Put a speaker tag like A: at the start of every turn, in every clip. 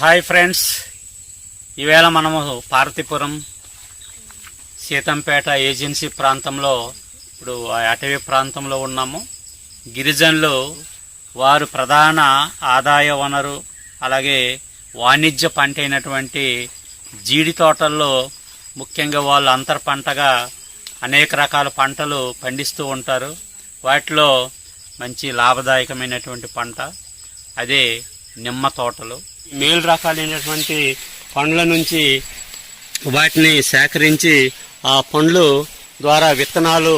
A: Hi friends ఈవేళ మనము Parvathipuram Seethampeta agency ప్రాంతంలో ఇప్పుడు అటవీ ప్రాంతంలో ఉన్నాము. గిరిజనులు వారు ప్రధాన ఆదాయ వనరు అలాగే వాణిజ్య పంట అయినటువంటి జీడి తోటల్లో ముఖ్యంగా వాళ్ళు అంతర పంటగా అనేక రకాల పంటలు పండిస్తూ ఉంటారు. వాటిలో మంచి లాభదాయకమైనటువంటి పంట అదే నిమ్మ తోటలు. మేలు రకాలైనటువంటి పండ్ల నుంచి వాటిని సేకరించి ఆ పండ్లు ద్వారా విత్తనాలు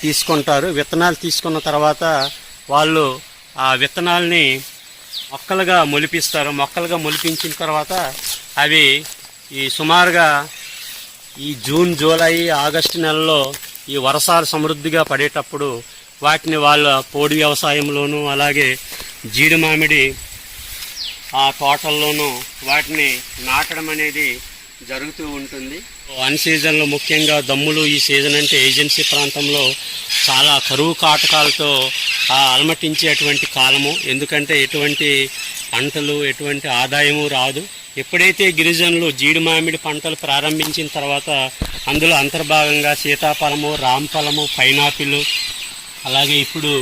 A: తీసుకుంటారు. విత్తనాలు తీసుకున్న తర్వాత వాళ్ళు ఆ విత్తనాల్ని మొక్కలుగా మొలిపిస్తారు. మొక్కలుగా మొలిపించిన తర్వాత అవి ఈ సుమారుగా ఈ జూన్ జూలై ఆగస్టు నెలలో ఈ వర్షాలు సమృద్ధిగా పడేటప్పుడు వాటిని వాళ్ళ పోడి వ్యవసాయంలోనూ అలాగే జీడి మామిడి ఆ తోటల్లోనూ వాటిని నాటడం అనేది జరుగుతూ ఉంటుంది. అన్ సీజన్లో ముఖ్యంగా దమ్ములు ఈ సీజన్ అంటే ఏజెన్సీ ప్రాంతంలో చాలా కరువు కాటకాలతో అలమటించేటువంటి కాలము. ఎందుకంటే ఎటువంటి పంటలు ఎటువంటి ఆదాయము రాదు. ఎప్పుడైతే గిరిజనులు జీడి మామిడి పంటలు ప్రారంభించిన తర్వాత అందులో అంతర్భాగంగా సీతాఫలము రాంఫలము పైనాపిల్ అలాగే ఇప్పుడు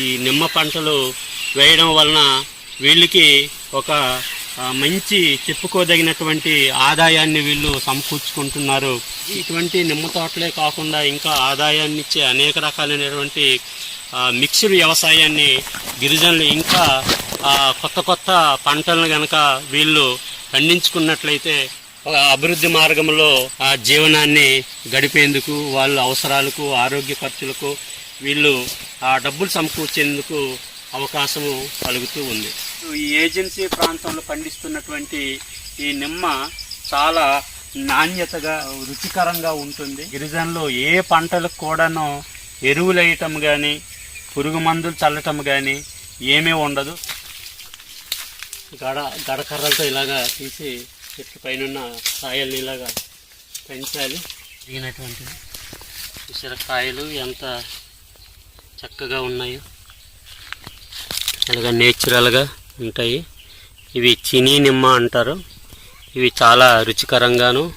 A: ఈ నిమ్మ పంటలు వేయడం వలన వీళ్ళకి ఒక మంచి చెప్పుకోదగినటువంటి ఆదాయాన్ని వీళ్ళు సమకూర్చుకుంటున్నారు. ఇటువంటి నిమ్మ తోటలే కాకుండా ఇంకా ఆదాయాన్ని ఇచ్చే అనేక రకాలైనటువంటి మిక్స్డ్ వ్యవసాయాన్ని గిరిజనులు ఇంకా కొత్త కొత్త పంటలను కనుక వీళ్ళు పండించుకున్నట్లయితే ఒక అభివృద్ధి మార్గంలో ఆ జీవనాన్ని గడిపేందుకు వాళ్ళ అవసరాలకు ఆరోగ్య ఖర్చులకు వీళ్ళు ఆ డబ్బులు సమకూర్చేందుకు అవకాశము కలుగుతూ ఉంది. ఈ ఏజెన్సీ ప్రాంతంలో పండిస్తున్నటువంటి ఈ నిమ్మ చాలా నాణ్యతగా రుచికరంగా ఉంటుంది. గిరిజనులు ఏ పంటలకు కూడాను ఎరువులు వేయటం కానీ పురుగు మందులు చల్లటం కానీ ఏమీ ఉండదు. గడ గడకర్రలతో ఇలాగా తీసి చెట్ల పైన కాయల్ని ఇలాగా పెంచాలి. దిగినటువంటి ఉసిరకాయలు ఎంత చక్కగా ఉన్నాయో. ఇలాగ నేచురల్గా ఉంటాయి. ఇవి చినీ నిమ్మ అంటారు. ఇవి చాలా రుచికరంగాను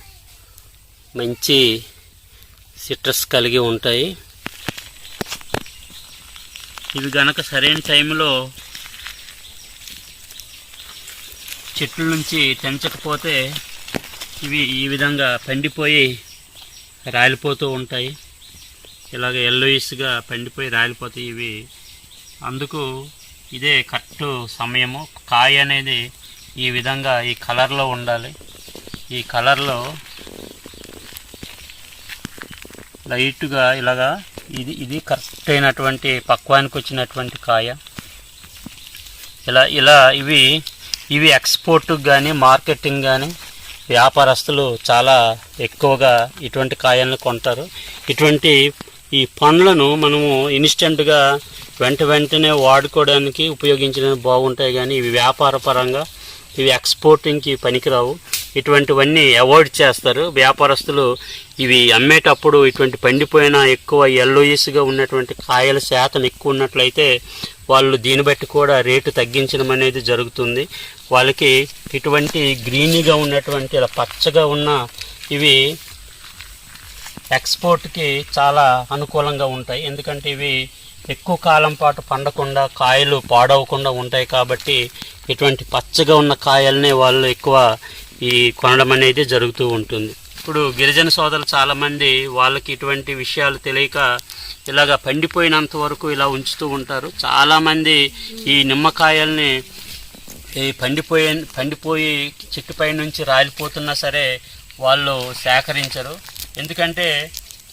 A: మంచి సిట్రస్ కలిగి ఉంటాయి. ఇవి గనక సరైన టైంలో చెట్ల నుంచి తెంచకపోతే ఇవి ఈ విధంగా పండిపోయి రాలిపోతూ ఉంటాయి. ఇలాగ ఎల్లోయిస్గా పండిపోయి రాలిపోతాయి ఇవి. అందుకు ఇదే కరెక్ట్ సమయము. కాయ అనేది ఈ విధంగా ఈ కలర్లో ఉండాలి. ఈ కలర్లో లైట్గా ఇలాగా ఇది ఇది కరెక్ట్ అయినటువంటి పక్వానికి వచ్చినటువంటి కాయ. ఇలా ఇలా ఇవి ఇవి ఎక్స్పోర్ట్కి కానీ మార్కెటింగ్ కానీ వ్యాపారస్తులు చాలా ఎక్కువగా ఇటువంటి కాయలను కొంటారు. ఇటువంటి ఈ పండ్లను మనము ఇన్స్టెంట్గా వెంట వెంటనే వాడుకోవడానికి ఉపయోగించడానికి బాగుంటాయి కానీ ఇవి వ్యాపార పరంగా ఇవి ఎక్స్పోర్టింగ్కి పనికిరావు. ఇటువంటివన్నీ అవాయిడ్ చేస్తారు. వ్యాపారస్తులు ఇవి అమ్మేటప్పుడు ఇటువంటి పండిపోయిన ఎక్కువ ఎల్లోయిస్గా ఉన్నటువంటి కాయల శాతం ఎక్కువ ఉన్నట్లయితే వాళ్ళు దీన్ని బట్టి కూడా రేటు తగ్గించడం అనేది జరుగుతుంది. వాళ్ళకి ఇటువంటి గ్రీనీగా ఉన్నటువంటి ఇలా పచ్చగా ఉన్న ఇవి ఎక్స్పోర్ట్కి చాలా అనుకూలంగా ఉంటాయి. ఎందుకంటే ఇవి ఎక్కువ కాలం పాటు పండకుండా కాయలు పాడవకుండా ఉంటాయి కాబట్టి ఇటువంటి పచ్చగా ఉన్న కాయల్ని వాళ్ళు ఎక్కువ ఈ కొనడం అనేది జరుగుతూ ఉంటుంది. ఇప్పుడు గిరిజన సోదరులు చాలామంది వాళ్ళకి ఇటువంటి విషయాలు తెలియక ఇలాగ పండిపోయినంత వరకు ఇలా ఉంచుతూ ఉంటారు. చాలామంది ఈ నిమ్మకాయల్ని ఈ పండిపోయే పండిపోయి చెట్టుపై నుంచి రాలిపోతున్నా సరే వాళ్ళు సేకరించరు. ఎందుకంటే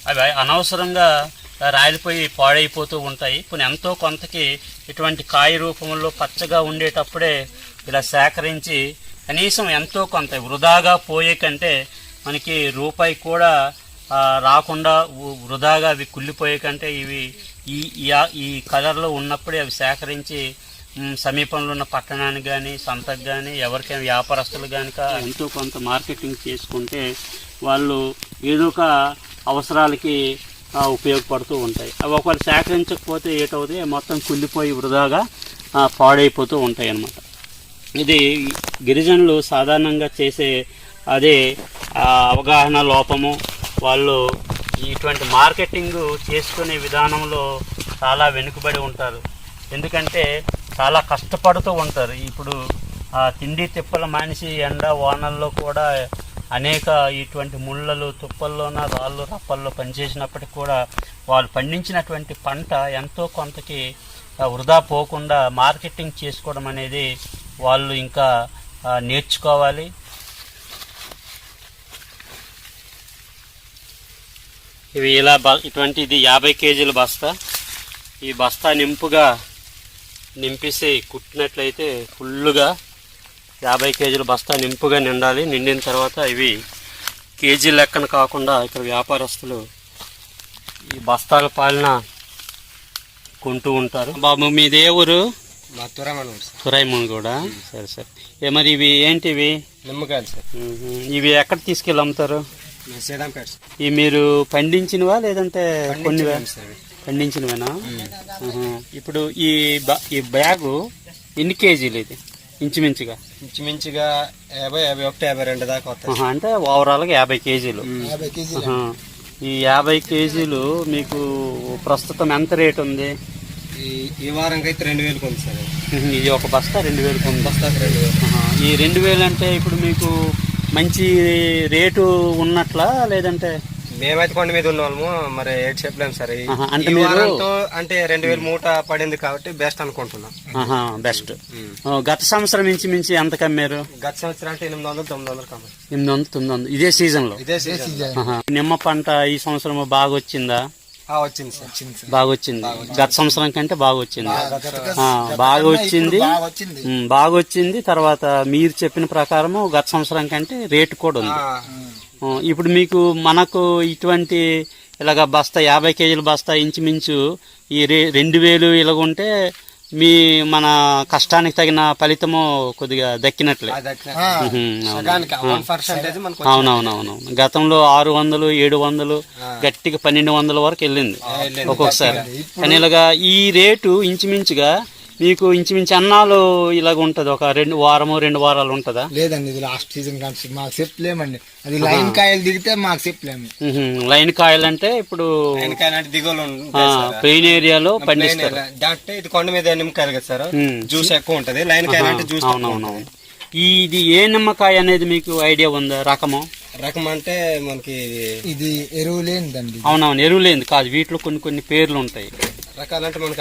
A: అవి అనవసరంగా రాలిపోయి పాడైపోతూ ఉంటాయి. కొన్ని ఎంతో కొంతకి ఇటువంటి కాయ రూపంలో పచ్చగా ఉండేటప్పుడే ఇలా సేకరించి కనీసం ఎంతో కొంత వృధాగా పోయే కంటే మనకి రూపాయి కూడా రాకుండా వృధాగా అవి కుళ్ళిపోయే కంటే ఇవి ఈ ఈ కలర్లో ఉన్నప్పుడే అవి సేకరించి సమీపంలో ఉన్న పట్టణానికి కానీ సంతకు కానీ ఎవరికైనా వ్యాపారస్తులు కనుక ఎంతో కొంత మార్కెటింగ్ చేసుకుంటే వాళ్ళు ఏదో ఒక అవసరాలకి ఉపయోగపడుతూ ఉంటాయి. అవి ఒకవేళ సేకరించకపోతే ఏటవుతాయి మొత్తం కుళ్ళిపోయి వృధాగా పాడైపోతూ ఉంటాయి అన్నమాట ఇది గిరిజనులు సాధారణంగా చేసే అదే అవగాహన లోపము. వాళ్ళు ఇటువంటి మార్కెటింగ్ చేసుకునే విధానంలో చాలా వెనుకబడి ఉంటారు. ఎందుకంటే చాలా కష్టపడుతూ ఉంటారు. ఇప్పుడు ఆ తిండి తిప్పల మనిషి ఎండ వానల్లో కూడా అనేక ఇటువంటి ముళ్ళలు తుప్పల్లోన రాళ్ళు రప్పల్లో పనిచేసినప్పటికి కూడా వాళ్ళు పండించినటువంటి పంట ఎంతో కొంతకి వృధా పోకుండా మార్కెటింగ్ చేసుకోవడం అనేది వాళ్ళు ఇంకా నేర్చుకోవాలి. ఇవి ఇలా బ ఇటువంటి ఇది యాభై కేజీల బస్తా. ఈ బస్తా నింపుగా నింపేసి కుట్టినట్లయితే ఫుల్లుగా యాభై కేజీల బస్తా నింపుగా నిండాలి. నిండిన తర్వాత ఇవి కేజీ లెక్కన కాకుండా ఇక్కడ వ్యాపారస్తులు ఈ బస్తాల పాలన కొంటూ ఉంటారు. బాబు మీదే ఊరు?
B: మా తురమన్ సార్.
A: సురైమన్ కూడా? సరే సరే. ఏ మరి ఇవి ఏంటివి
B: నిమ్మకాయలు సార్.
A: ఇవి ఎక్కడ తీసుకెళ్ళి అమ్ముతారు? ఇవి మీరు పండించినవా లేదంటే
B: ఇవి.
A: పండించినవేనా. ఇప్పుడు ఈ ఈ బ్యాగు ఎన్ని కేజీలు ఇది? ఇంచుమించుగా.
B: ఇంచుమించుగా యాభై యాభై ఒకటి యాభై రెండు దాకా వస్తాయి.
A: అంటే ఓవరాల్గా యాభై కేజీలు.
B: యాభై కేజీలు.
A: ఈ యాభై కేజీలు మీకు ప్రస్తుతం ఎంత రేట్ ఉంది?
B: ఈ వారంకి అయితే రెండు వేలకు ఉంది సార్.
A: ఇది ఒక బస్తా రెండు వేలకు ఉంది
B: బస్తాకి రెండు వేలు.
A: ఈ రెండు వేలు అంటే ఇప్పుడు మీకు మంచి రేటు ఉన్నట్లా లేదంటే
B: మేమైతే కొండ మీద ఉన్న వాళ్ళము మరి ఏడు చెప్పలేము సార్. ఈ-
A: ఆహా, అంటే
B: ఈ
A: మీరు-
B: వారంతో అంటే రెండు వేలు మూట పడింది కాబట్టి బెస్ట్ అనుకుంటున్నాం.
A: ఆహా బెస్ట్. గత సంవత్సరం మించి మించి ఎంత కమ్మారు?
B: గత సంవత్సరం అంటే ఎనిమిది వందలు తొమ్మిది వందలు కమ్మ
A: ఎనిమిది వందలు తొమ్మిది వందలు. ఇదే సీజన్లో
B: ఇదే సీజన్
A: ఆహా. నిమ్మ పంట ఈ సంవత్సరం బాగా వచ్చిందా?
B: ఆ, వచ్చింది సార్. వచ్చింది సార్.
A: బాగా వచ్చింది. గత సంవత్సరం కంటే బాగా వచ్చింది. ఆ, బాగా వచ్చింది. ఉమ్, బాగా వచ్చింది. తర్వాత మీరు చెప్పిన ప్రకారము గత సంవత్సరం కంటే రేటు కూడా ఉంది. ఆ, ఇప్పుడు మీకు మనకు ఇటువంటి ఇలాగ బస్తా యాభై కేజీల బస్తా ఇంచుమించు ఈ రే రెండు వేలు ఇలాగుంటే మీ మన కష్టానికి తగిన ఫలితము కొద్దిగా దక్కినట్లే. అవునవునవును. గతంలో ఆరు వందలు ఏడు వందలు గట్టిగా పన్నెండు వందల వరకు వెళ్ళింది
B: వెళ్ళింది.
A: ఒక్కొక్కసారి. కానీ ఇలాగా ఈ రేటు ఇంచుమించుగా మీకు ఇంచుమించు అన్నాలు ఇలాగ ఉంటది. ఒక రెండు వారము రెండు వారాలు ఉంటదా?
C: లేదండి ఇది లాస్ట్ సీజన్ కానీ మాకు చెప్పలేమండి అది లైన్ కాయలు దిగితే మాకు చెప్పలేము
A: లైన్ కాయలు అంటే ఇప్పుడు
B: అంటే దిగువలు.
A: ప్లెయిన్ ఏరియాలో
B: ప్లెయిన్
A: పండిస్తారు.
B: ఏరియా. అంటే ఇది కొండ మీద నిమ్మకాయలు కదా సార్. జ్యూస్ ఎక్కువ ఉంటది. లైన్ కాయలు అంటే జ్యూస్ ఉంటది.
A: ఇది ఏ నిమ్మకాయ అనేది మీకు ఐడియా ఉందా? రకము?
B: రకం అంటే మనకి
C: ఇది ఎరువు లేనిదండి.
A: అవునవును ఎరువులేంది కాదు. వీటిలో కొన్ని కొన్ని పేర్లు ఉంటాయి.
B: రకాలంటే మనకి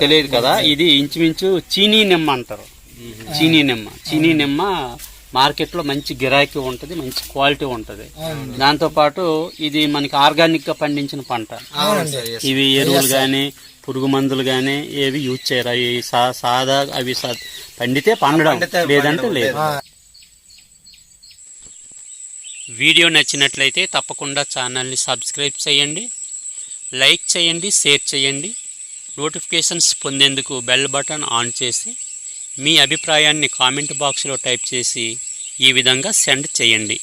B: తెలియదు
A: కదా. ఇది ఇంచుమించు చీనీ నిమ్మ అంటారు. చీనీ నిమ్మ. చీనీ నిమ్మ మార్కెట్లో మంచి గిరాకీ ఉంటుంది మంచి క్వాలిటీ ఉంటుంది. దాంతోపాటు ఇది మనకి ఆర్గానిక్గా పండించిన పంట. ఇవి ఎరువులు కానీ పురుగు మందులు కానీ ఏవి యూజ్ చేయరు. అవి సా- సాదా అవి సా- పండితే పండడం. లేదంటే లేదు. వీడియో నచ్చినట్లయితే తప్పకుండా ఛానల్ని సబ్స్క్రైబ్ చేయండి. లైక్ చేయండి షేర్ చేయండి. నోటిఫికేషన్స్ పొందేందుకు బెల్ బటన్ ఆన్ చేసి మీ అభిప్రాయాన్ని కామెంట్ బాక్స్లో టైప్ చేసి ఈ విధంగా సెండ్ చేయండి.